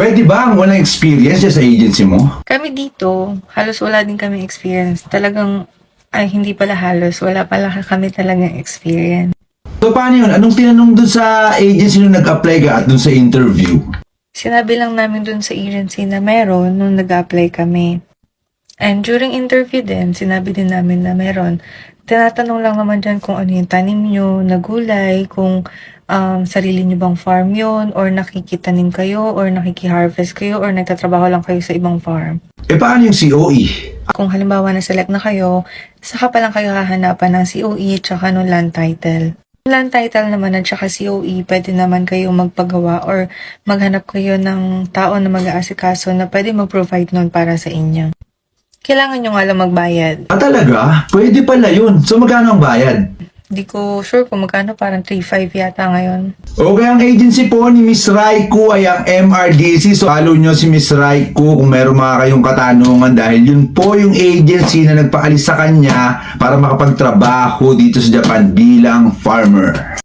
Pwede ba ang walang experience sa agency mo? Kami dito, halos wala din kami experience. Talagang, ay hindi pala halos, wala pala kami talagang experience. So paano yun? Anong tinanong dun sa agency nung nag-apply ka at dun sa interview? Sinabi lang namin dun sa agency na meron nung nag-apply kami. And during interview din, sinabi din namin na meron. Tinatanong lang naman dyan kung ano yung tanim nyo, na gulay, kung um, sarili nyo bang farm yun, or nakikitanim kayo, or nakikiharvest kayo, or nagtatrabaho lang kayo sa ibang farm. Eh paano yung COE? Kung halimbawa na-select na kayo, saka pa lang kayo hahanapan ng COE tsaka ng land title. Land title naman at saka COE, pwede naman kayo magpagawa or maghanap kayo ng tao na mag-aasikaso na pwede mag-provide nun para sa inyo. Kailangan nyo nga lang magbayad. Ah talaga? Pwede pala yun. So magkano ang bayad? Di ko sure kung magkano, parang 3.5 yata ngayon. Okay, ang agency po ni Miss Raiku ay ang MRDC. So, follow nyo si Miss Raiku kung meron mga kayong katanungan dahil yun po yung agency na nagpaalis sa kanya para makapagtrabaho dito sa Japan bilang farmer.